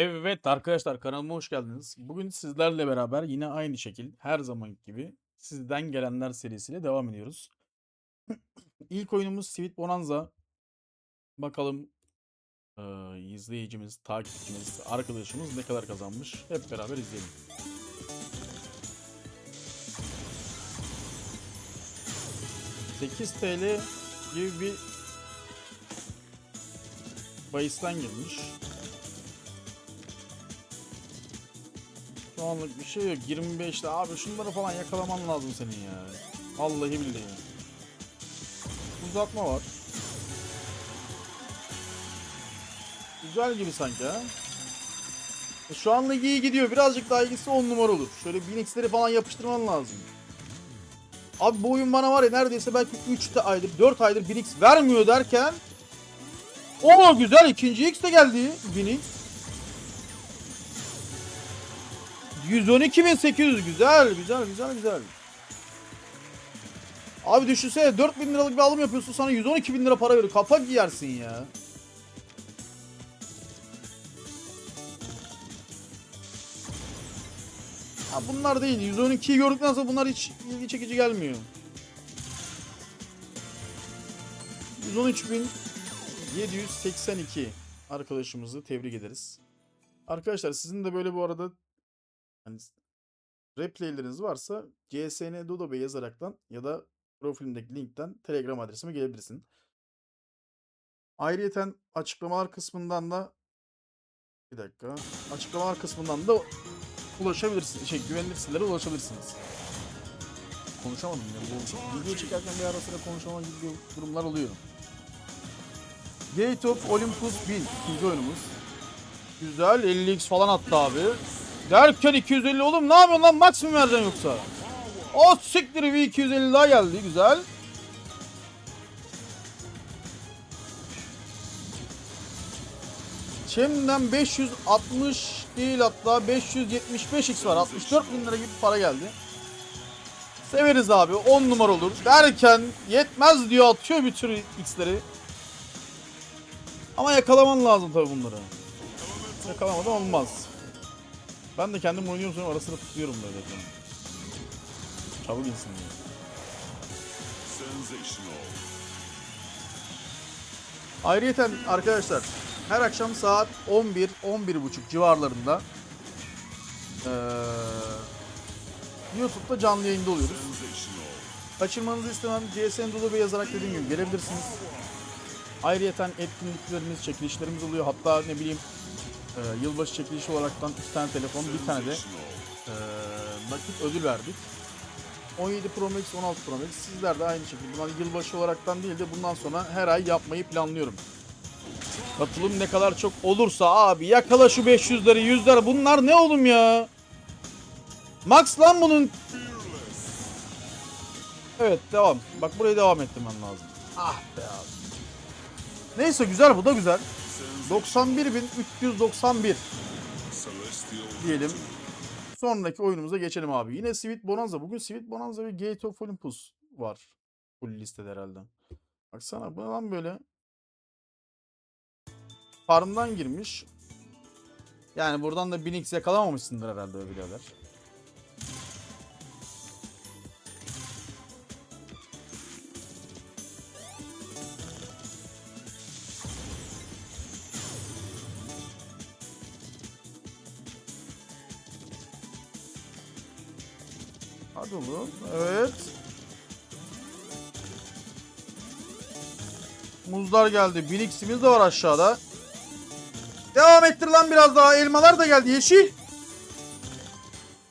Evet arkadaşlar kanalıma hoş geldiniz. Bugün sizlerle beraber yine aynı şekil her zaman gibi sizden gelenler serisiyle devam ediyoruz. İlk oyunumuz Sweet Bonanza. Bakalım eee, izleyicimiz, takipçimiz, arkadaşımız ne kadar kazanmış. Hep beraber izleyelim. ...8 TL gibi bir... ...bahisten girmiş. Şu bir şey yok. 25'te abi şunları falan yakalaman lazım senin ya. Vallahi billahi. Uzatma var. Güzel gibi sanki ha. E, Şu anlık iyi gidiyor. Birazcık daha ilgisi 10 numara olur. Şöyle Binix'leri falan yapıştırman lazım. Abi bu oyun bana var ya neredeyse belki 3 aydır 4 aydır Binix vermiyor derken o güzel ikinci X de geldi Binix. 112.800 güzel güzel güzel güzel. Abi düşünsene 4000 liralık bir alım yapıyorsun sana 112 bin lira para veriyor. Kafa giyersin ya. Ha bunlar değil. 112'yi gördükten sonra bunlar hiç ilgi çekici gelmiyor. 113.782 arkadaşımızı tebrik ederiz. Arkadaşlar sizin de böyle bu arada hani replayleriniz varsa CSN Dodo Bey yazaraktan ya da profilimdeki linkten Telegram adresime gelebilirsin. Ayrıyeten açıklamalar kısmından da bir dakika. Açıklamalar kısmından da ulaşabilirsiniz. Şey güvenilir sitelere ulaşabilirsiniz. Konuşamadım ya. Bu video çekerken bir ara sıra konuşamam gibi durumlar oluyor. Gate of Olympus 1000 ikinci oyunumuz. Güzel 50x falan attı abi. Derken 250 oğlum ne yapıyorsun lan max mı vereceksin yoksa? O siktir bir 250 daha geldi güzel. Şimdiden 560 değil hatta 575x var. 64 bin lira gibi para geldi. Severiz abi 10 numara olur. Derken yetmez diyor atıyor bir tür x'leri. Ama yakalaman lazım tabii bunları. Yakalamadan olmaz. Ben de kendim oynuyorum sonra ara sıra tutuyorum böyle. Çabuk insin diye. Ayrıyeten arkadaşlar her akşam saat 11 11 buçuk civarlarında eee, YouTube'da canlı yayında oluyoruz. Kaçırmanızı istemem. CSN Dolu Bey yazarak dediğim gibi gelebilirsiniz. Ayrıyeten etkinliklerimiz, çekilişlerimiz oluyor. Hatta ne bileyim eee, yılbaşı çekilişi olaraktan 2 tane telefon, bir tane de eee nakit ödül verdik. 17 Pro Max, 16 Pro Max. Sizler de aynı şekilde. Hani yılbaşı olaraktan değil de bundan sonra her ay yapmayı planlıyorum. Katılım ne kadar çok olursa abi yakala şu 500'leri 100'ler bunlar ne oğlum ya? Max lan bunun. Evet devam. Bak buraya devam ettirmem lazım. Ah be abi. Neyse güzel bu da güzel. 91.391 Celestial. diyelim. Sonraki oyunumuza geçelim abi. Yine Sweet Bonanza. Bugün Sweet Bonanza ve Gate of Olympus var. Full listede herhalde. Baksana bu lan böyle? Farmdan girmiş. Yani buradan da 1000x yakalamamışsındır herhalde öyle Hadi oğlum. Evet. Muzlar geldi. 1000x'imiz de var aşağıda. Devam ettir lan biraz daha. Elmalar da geldi. Yeşil.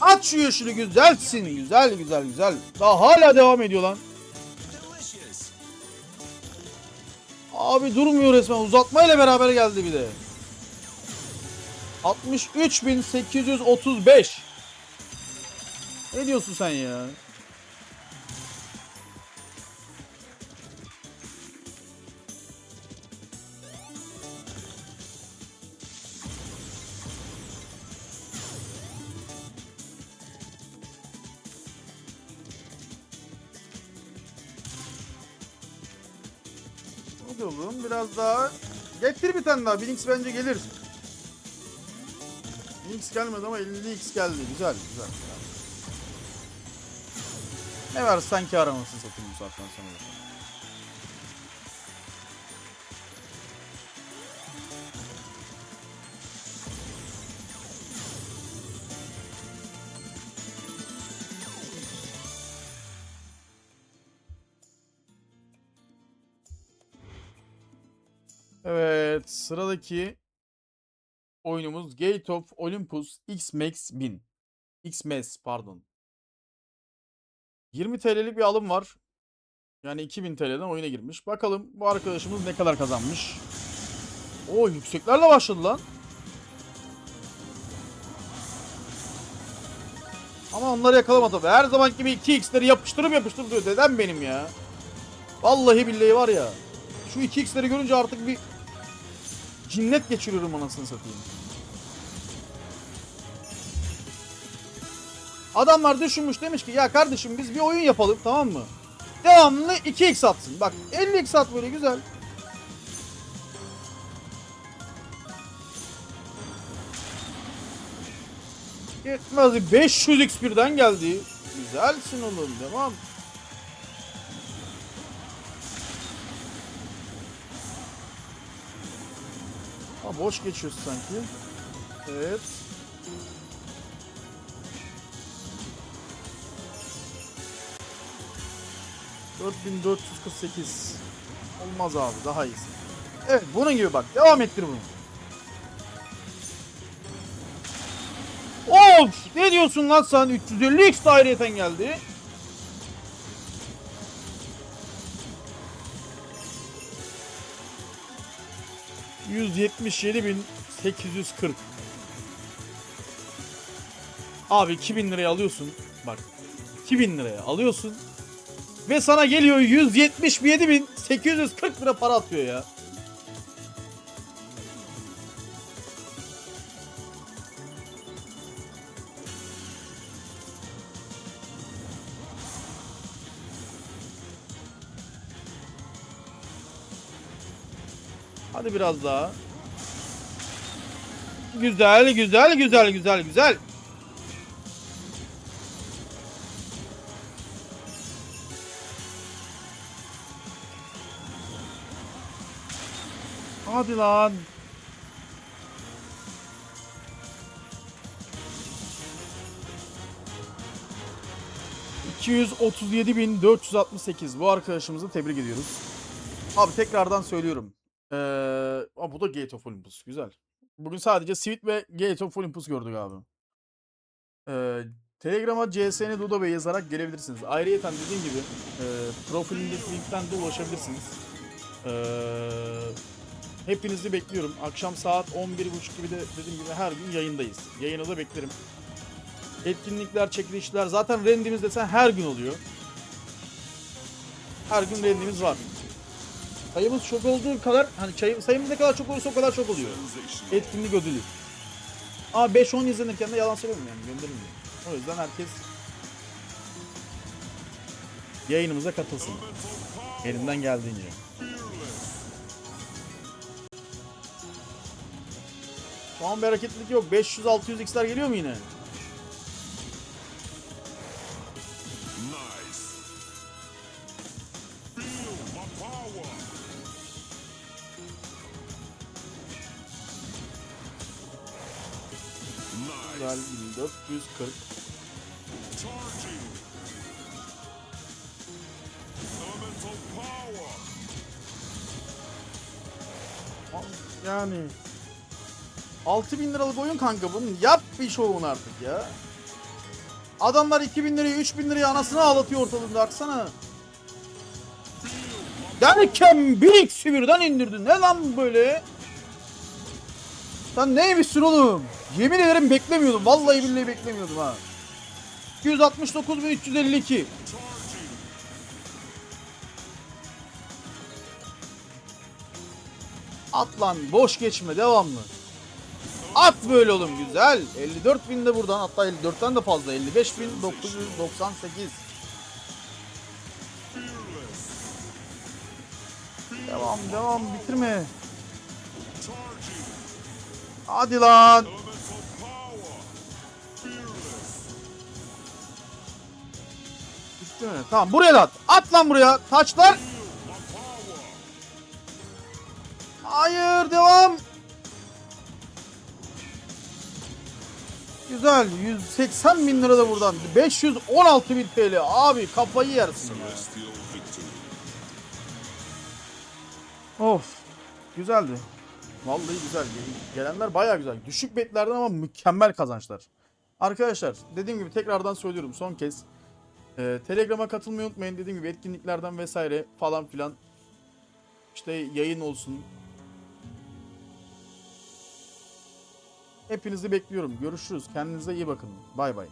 At şu yeşili güzelsin. Güzel güzel güzel. Daha hala devam ediyor lan. Abi durmuyor resmen. Uzatmayla beraber geldi bir de. 63.835. Ne diyorsun sen ya? Hadi oğlum biraz daha. Getir bir tane daha. Binix bence gelir. 1000x gelmedi ama 50x geldi. Güzel güzel. güzel. Ne versen ki aramasın satayım bu saatten sonra. Evet sıradaki oyunumuz Gate of Olympus X-Max 1000. X-Max pardon. 20 TL'lik bir alım var. Yani 2000 TL'den oyuna girmiş. Bakalım bu arkadaşımız ne kadar kazanmış. O yükseklerle başladı lan. Ama onları yakalamadı. Her zaman gibi 2x'leri yapıştırıp yapıştırıp diyor. Dedem benim ya. Vallahi billahi var ya. Şu 2x'leri görünce artık bir cinnet geçiriyorum anasını satayım. Adamlar düşünmüş demiş ki ya kardeşim biz bir oyun yapalım tamam mı? Devamlı 2x atsın. Bak 50x at böyle güzel. Yetmez 500x birden geldi. Güzelsin oğlum devam. Ha, boş geçiyorsun sanki. Evet. ...4448. Olmaz abi daha iyisi. Evet bunun gibi bak devam ettir bunu. Of ne diyorsun lan sen 350x daireten geldi. ...177.840. Abi 2000 liraya alıyorsun. Bak 2000 liraya alıyorsun. Ve sana geliyor 177.840 lira para atıyor ya. Hadi biraz daha. Güzel, güzel, güzel, güzel, güzel. Hadi lan. ...237.468. Bu arkadaşımızı tebrik ediyoruz. Abi tekrardan söylüyorum. Ee, aa, bu da Gate of Olympus. Güzel. Bugün sadece Sweet ve Gate of Olympus gördük abi. Ee, Telegram'a CSN Duda Bey yazarak gelebilirsiniz. Ayrıyeten dediğim gibi e, profilindeki linkten de ulaşabilirsiniz. Ee, hepinizi bekliyorum. Akşam saat 11.30 gibi de dediğim gibi her gün yayındayız. Yayını da beklerim. Etkinlikler, çekilişler zaten rendimiz desen her gün oluyor. Her gün rendimiz var. Sayımız çok olduğu kadar hani çayı, sayımız ne kadar çok olursa o kadar çok oluyor. Etkinlik ödülü. Ama 5-10 izlenirken de yalan söylemiyorum yani göndermiyorum. O yüzden herkes yayınımıza katılsın. Elinden geldiğince. Şu an bir hareketlilik yok. 500-600 x'ler geliyor mu yine? Güzel Nice. 1440. Charging. Elemental power. Yani 6000 liralık oyun kanka bunun yap bir şovun artık ya. Adamlar 2000 liraya 3000 liraya anasını ağlatıyor ortalığında aksana. Derken bir eksi birden indirdin. Ne lan böyle? Sen neymişsin oğlum? Yemin ederim beklemiyordum. Vallahi billahi beklemiyordum ha. 269.352. Charging. At lan boş geçme devamlı. At böyle oğlum güzel. 54 bin de buradan hatta 54'ten de fazla 55 bin 998. Devam devam bitirme. Hadi lan. Bitti mi? Tamam buraya da at. At lan buraya. Taçlar. Hayır devam. Güzel. 180 bin lira da buradan. 516 bin TL. Abi kafayı yersin ya. Of. Güzeldi. Vallahi güzel. Gelenler baya güzel. Düşük betlerden ama mükemmel kazançlar. Arkadaşlar dediğim gibi tekrardan söylüyorum son kez. Ee, Telegram'a katılmayı unutmayın. Dediğim gibi etkinliklerden vesaire falan filan. İşte yayın olsun. Hepinizi bekliyorum. Görüşürüz. Kendinize iyi bakın. Bay bay.